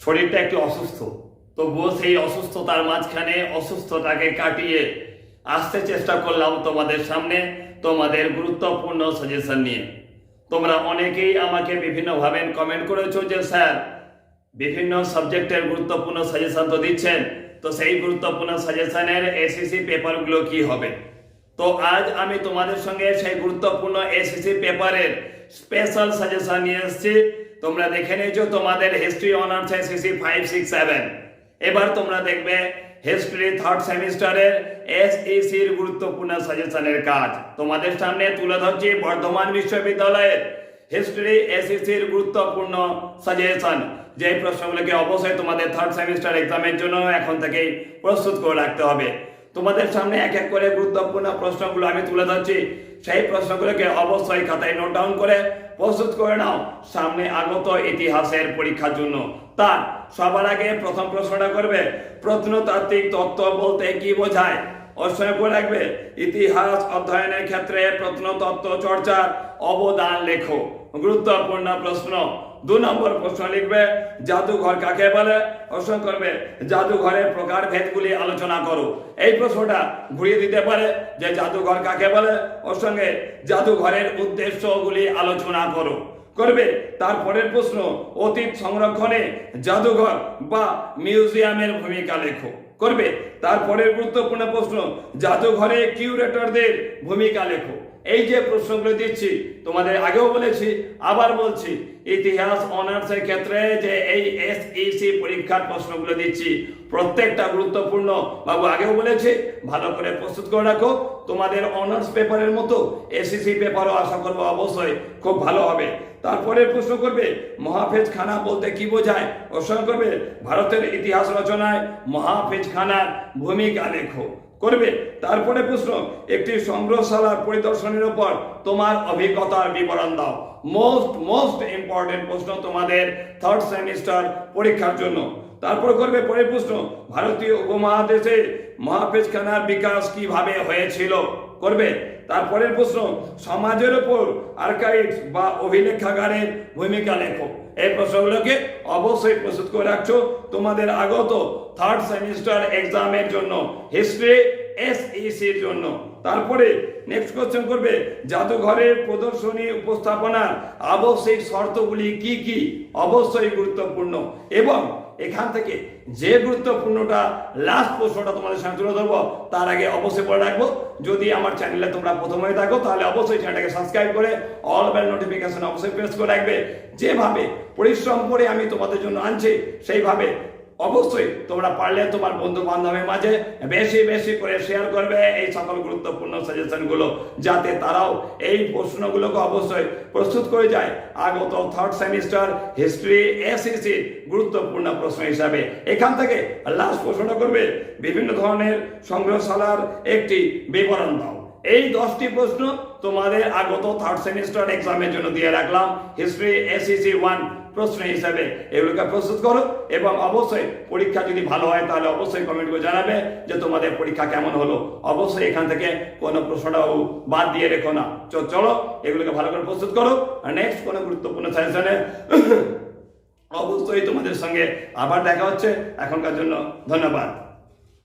শরীরটা একটু অসুস্থ। তবুও সেই অসুস্থতার মাঝখানে অসুস্থতাকে কাটিয়ে আসতে চেষ্টা করলাম তোমাদের সামনে তোমাদের গুরুত্বপূর্ণ সাজেশন নিয়ে। তোমরা অনেকেই আমাকে বিভিন্নভাবে কমেন্ট করেছ যে, স্যার, বিভিন্ন সাবজেক্টের গুরুত্বপূর্ণ সাজেশন তো দিচ্ছেন। তো সেই গুরুত্বপূর্ণ সাজেশনের এসিসি পেপারগুলো কি হবে? তো আজ আমি তোমাদের সঙ্গে সেই গুরুত্বপূর্ণ এসিসি পেপারের স্পেশাল সাজেশন নিয়ে এসেছি। তোমরা দেখে নিয়েছো তোমাদের history honours SCC five six seven এবার তোমরা দেখবে হিস্ট্রি থার্ড সেমিস্টারের এসইসির গুরুত্বপূর্ণ সাজেশনের কাজ। তোমাদের সামনে তুলে ধরছি বর্ধমান বিশ্ববিদ্যালয়ের হিস্ট্রি এসইসির গুরুত্বপূর্ণ সাজেশন যে প্রশ্নগুলোকে অবশ্যই তোমাদের থার্ড সেমিস্টার এক্সামের জন্য এখন থেকেই প্রস্তুত করে রাখতে হবে। তোমাদের সামনে এক এক করে গুরুত্বপূর্ণ প্রশ্নগুলো আমি তুলে ধরছি। সেই প্রশ্নগুলোকে অবশ্যই খাতায় নোট ডাউন করে প্রস্তুত করে নাও। সামনে আগত ইতিহাসের পরীক্ষার জন্য। তার সবার আগে প্রথম প্রশ্নটা করবে, প্রত্নতাত্ত্বিক তত্ত্ব বলতে কি বোঝায়? করে রাখবে, ইতিহাস অধ্যয়নের ক্ষেত্রে প্রত্নতত্ত্ব চর্চার অবদান লেখো। গুরুত্বপূর্ণ প্রশ্ন। দু নম্বর প্রশ্ন লিখবে, জাদুঘর কাকে বলে? প্রশ্ন করবে, জাদুঘরের প্রকার ভেদগুলি আলোচনা করো। এই প্রশ্নটা ঘুরিয়ে দিতে পারে, যে জাদুঘর কাকে বলে? ওর সঙ্গে, জাদুঘরের উদ্দেশ্যগুলি আলোচনা করো। করবে তারপরের প্রশ্ন, অতীত সংরক্ষণে জাদুঘর বা মিউজিয়ামের ভূমিকা লেখো। করবে। তারপরের গুরুত্বপূর্ণ প্রশ্ন জাদুঘরে কিউরেটরদের ভূমিকা লেখো। এই যে প্রশ্নগুলো দিচ্ছি, তোমাদের আগেও বলেছি, আবার বলছি, ইতিহাস অনার্সের ক্ষেত্রে যে এই এসইসি পরীক্ষার প্রশ্নগুলো দিচ্ছি, প্রত্যেকটা গুরুত্বপূর্ণ। বাবু আগেও বলেছি, ভালো করে প্রস্তুত করে রাখো। তোমাদের অনার্স পেপারের মতো এসইসি পেপারও আশা করব অবশ্যই খুব ভালো হবে। তারপরে প্রশ্ন করবে, মহাফেজ খানা বলতে কি বোঝায়? প্রশ্ন করবে, ভারতের ইতিহাস রচনায় মহাফেজ খানার ভূমিকা লেখো। করবে। তারপরে প্রশ্ন, একটি সংগ্রহশালার পরিদর্শনের উপর তোমার অভিজ্ঞতার বিবরণ দাও। মোস্ট মোস্ট ইম্পর্টেন্ট প্রশ্ন তোমাদের থার্ড সেমিস্টার পরীক্ষার জন্য। তারপর করবে পরের প্রশ্ন, ভারতীয় উপমহাদেশে মহাপেজখানার বিকাশ কীভাবে হয়েছিল? করবে। তারপরের প্রশ্ন, সমাজের ওপর আর্কাইভ বা অভিলেখাগারের ভূমিকা লেখো। এই প্রশ্নগুলোকে অবশ্যই প্রস্তুত করে রাখছো। তোমাদের আগত থার্ড সেমিস্টার এক্সামের জন্য হিস্ট্রি এসইসির জন্য। তারপরে নেক্সট কোশ্চেন করবে, জাদুঘরের প্রদর্শনী উপস্থাপনার আবশ্যিক শর্তগুলি কি কি? অবশ্যই গুরুত্বপূর্ণ। এবং এখান থেকে যে গুরুত্বপূর্ণটা লাস্ট প্রশ্নটা তোমাদের সামনে তুলে ধরবো, তার আগে অবশ্যই বলে রাখব। যদি আমার চ্যানেলে তোমরা প্রথম হয়ে থাকো, তাহলে অবশ্যই চ্যানেলটাকে সাবস্ক্রাইব করে অল বেল নোটিফিকেশন অবশ্যই প্রেস করে রাখবে। যেভাবে পরিশ্রম করে আমি তোমাদের জন্য আনছি, সেইভাবে অবশ্যই, তোমরা পারলে তোমার বন্ধু বান্ধবের মাঝে বেশি বেশি করে শেয়ার করবে এই সকল গুরুত্বপূর্ণ সাজেশনগুলো যাতে তারাও এই প্রশ্নগুলোকে অবশ্যই প্রস্তুত করে যায়। আগত থার্ড সেমিস্টার হিস্ট্রি এসিসি গুরুত্বপূর্ণ প্রশ্ন হিসাবে। এখান থেকে লাস্ট প্রশ্নটা করবে, বিভিন্ন ধরনের সংগ্রহশালার একটি বিবরণ দাও। এই দশটি প্রশ্ন তোমাদের আগত থার্ড সেমিস্টার এক্সামের জন্য দিয়ে রাখলাম। হিস্ট্রি এসিসি ওয়ান প্রশ্ন হিসাবে এগুলোকে প্রস্তুত করো এবং অবশ্যই পরীক্ষা যদি ভালো হয় তাহলে অবশ্যই কমেন্ট করে জানাবে যে তোমাদের পরীক্ষা কেমন হলো। অবশ্যই এখান থেকে কোনো প্রশ্নটাও বাদ দিয়ে রেখো না। চলো, এগুলোকে ভালো করে প্রস্তুত করো। আর নেক্সট কোনো গুরুত্বপূর্ণ সাজেশনে অবশ্যই তোমাদের সঙ্গে আবার দেখা হচ্ছে। এখনকার জন্য ধন্যবাদ।